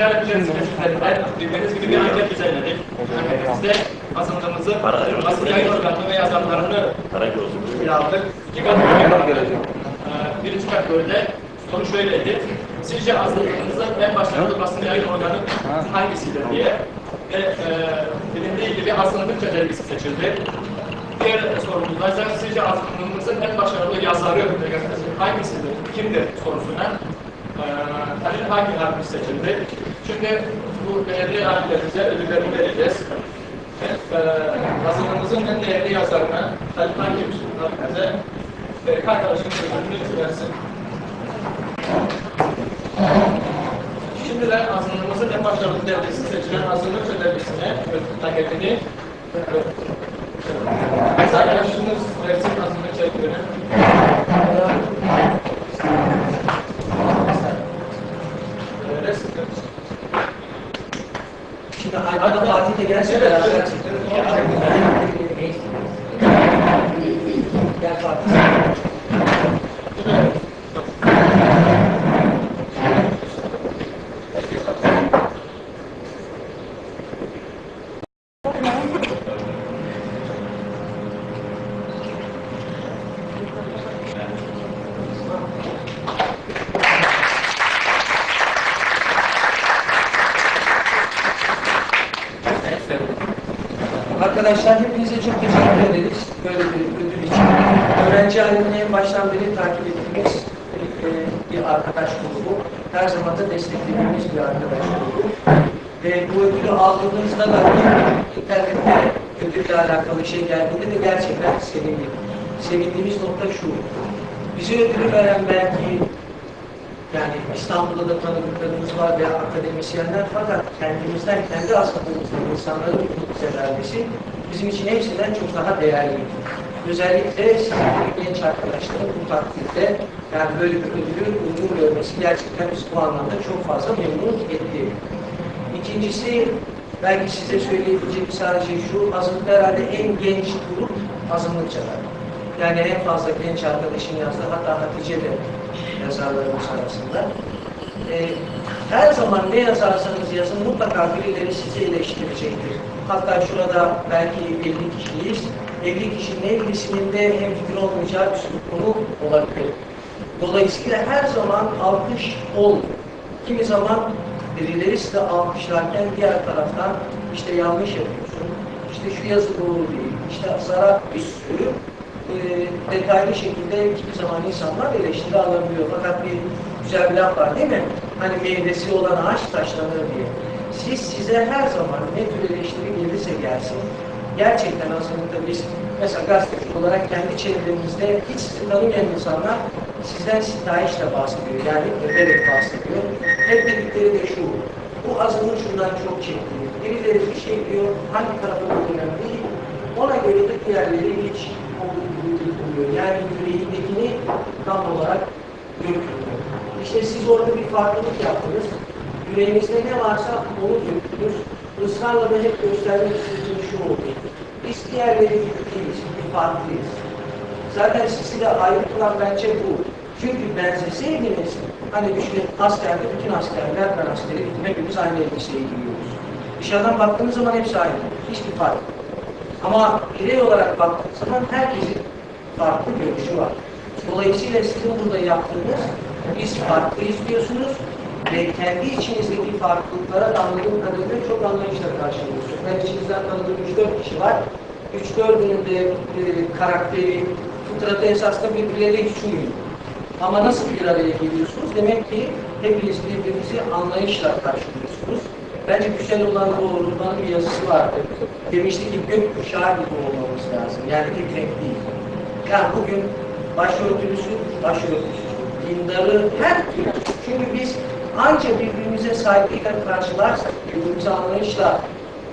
ticaret ücretinin üzerinden bildiğiniz gibi bir anket düzenledik. Anketimizde basınımızın basın yayın organı ve yazarlarını ele aldık. Birinci kategoride soru şöyleydi. Sizce azınlığınızın en başarılı basın yayın organı hangisidir diye. Ve e, bilindiği gibi azınlık çetelgisi seçildi. Diğer sorumuzda ise sizce azınlığımızın en başarılı yazarı hangisidir, kimdir sorusuna e, Halil hangi harfi seçildi? Şimdi bu değerli abilerimize ödüllerini vereceğiz. Evet, e, hazırlığımızın en değerli yazarına Halil hangi abimize Ferik arkadaşımız ödülünü versin. Şimdi de azınlığımızın en başarılı devlesi seçilen azınlık devletine paketini Arkadaşımız versin azınlık çektiğini. Şimdi Agora eu aqui, tem graça a Deus. Arkadaşlar hepinize çok teşekkür ederiz böyle bir ödül için. Öğrenci alemini en baştan beri takip ettiğimiz e, bir arkadaş grubu. Her zaman da desteklediğimiz bir arkadaş grubu. Ve bu ödülü aldığımızda da internette ödülle alakalı şey geldiğinde de gerçekten sevindik. Sevindiğimiz nokta şu. Bize ödülü veren belki yani İstanbul'da da tanıdıklarımız var veya akademisyenler fakat kendimizden, kendi ashabımızdan insanların bize bizim için hepsinden çok daha değerli. Özellikle sizin genç arkadaşların bu takdirde yani böyle bir ödülü uygun görmesi gerçekten bizi bu anlamda çok fazla memnun etti. İkincisi belki size söyleyebileceğim sadece şu, azınlıkta herhalde en genç grup azınlıkçalar. Yani en fazla genç arkadaşın yazdığı, hatta Hatice de yazarlarımız arasında. Ee, her zaman ne yazarsanız yazın mutlaka birileri sizi eleştirecektir. Hatta şurada belki 50 kişiyiz. 50 kişinin 50'sinin de hem fikir olmayacağı bir konu olabilir. Dolayısıyla her zaman alkış ol. Kimi zaman birileri size alkışlarken diğer taraftan işte yanlış yapıyorsun, işte şu yazı doğru değil, işte zarar bir sürü e, detaylı şekilde hiçbir zaman insanlar eleştiri alabiliyor. Fakat bir güzel bir laf var değil mi? Hani meyvesi olan ağaç taşlanır diye. Siz size her zaman ne tür eleştiri gelirse gelsin, gerçekten aslında biz mesela gazeteci olarak kendi çevremizde hiç tanımayan insanlar sizden sitayişle bahsediyor. Yani öderek bahsediyor. Hep dedikleri de şu, bu azınlık şundan çok çekti. Birileri bir şey diyor, hangi tarafa önemli değil. Ona göre de diğerleri hiç olduğu gibi dökülüyor. Yani yüreğindekini tam olarak dökülüyor. İşte siz orada bir farklılık yaptınız. Yüreğinizde ne varsa onu döktünüz. Israrla da hep göstermek istediğim şu oldu. Biz diğerleri değiliz, bir farklıyız. Zaten sizi de ayrı kılan bence bu. Çünkü benzeseydiniz, hani düşünün askerde bütün askerler, ben askere gittim, hepimiz aynı elbiseyi giyiyoruz. Dışarıdan baktığınız zaman hepsi aynı. Hiçbir fark yok. Ama birey olarak baktığınız zaman herkesin farklı görüşü var. Dolayısıyla sizin burada yaptığınız, biz farklıyız diyorsunuz ve kendi içinizdeki farklılıklara anladığım kadarıyla çok anlayışla karşılıyorsunuz. Ben içinizden tanıdığım 3-4 kişi var. 3-4'ünün de e, karakteri, fıtratı esasında birbirleriyle hiç uyuyor. Ama nasıl bir araya geliyorsunuz? Demek ki hepiniz birbirinizi anlayışla karşılıyorsunuz. Bence güzel olan bu bir yazısı vardı. Demişti ki gökkuşağı gibi olmamız lazım. Yani tek renk değil. Yani bugün başörtülüsü, başörtüsü, dindarı, her. Çünkü biz ancak birbirimize saygıyla karşılarsak, birbirimize anlayışla,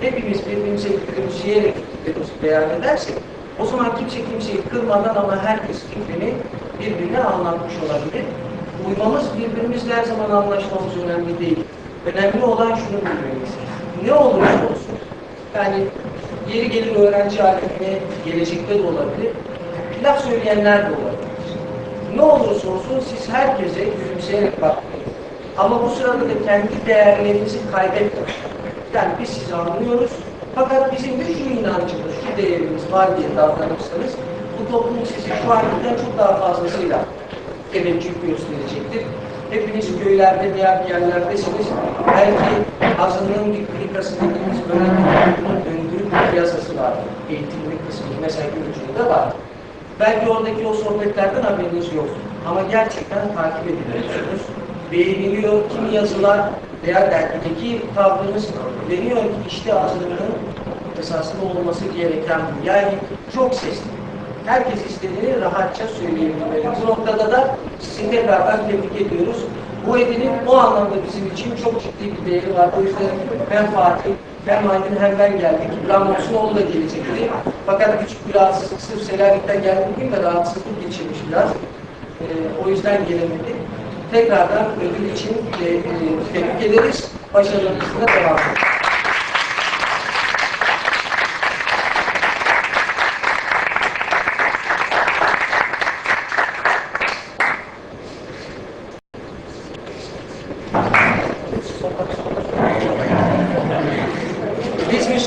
hepimiz birbirimize gülümseyerek fikrimizi beyan edersek, o zaman kimse kimseyi kırmadan ama herkes fikrini birbirine anlatmış olabilir. Uymamız birbirimizle her zaman anlaşmamız önemli değil. Önemli olan şunu bilmeliyiz. Ne olursa olsun, yani yeri gelir öğrenci alemine gelecekte de olabilir, laf söyleyenler de olabilir. Ne olursa olsun siz herkese gülümseyerek bakmayın. Ama bu sırada da kendi değerlerimizi kaybetmemek. Yani biz sizi anlıyoruz. Fakat bizim de şu inancımız, şu değerimiz var diye davranırsanız bu toplum sizi şu ankinden çok daha fazlasıyla teveccüh gösterecektir. Hepiniz köylerde veya bir yerlerdesiniz. Belki azınlığın bir klikası dediğimiz böyle bir bir piyasası var. Eğitimli kısmı, mesela Gürcü'de var. Belki oradaki o sohbetlerden haberiniz yok. Ama gerçekten takip ediliyorsunuz. Beğeniliyor kimi yazılar veya dergideki tavrınız deniyor ki işte azınlığın esasında olması gereken bu. Yani çok sesli. Herkes istediğini rahatça söyleyebilmeli. Bu noktada da sizi tekrardan tebrik ediyoruz. Bu edinin o anlamda bizim için çok ciddi bir değeri var. O yüzden hem Fatih, hem Aydın hem ben geldik. İbrahim Olsunoğlu da gelecekti. Fakat küçük bir rahatsızlık, sırf Selanik'ten geldiğim gün de rahatsızlık geçirmiş biraz. Ee, o yüzden gelemedi. Tekrardan ödül için e, e, tebrik ederiz. Başarılarınızla devam edin.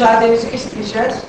já desde que estejas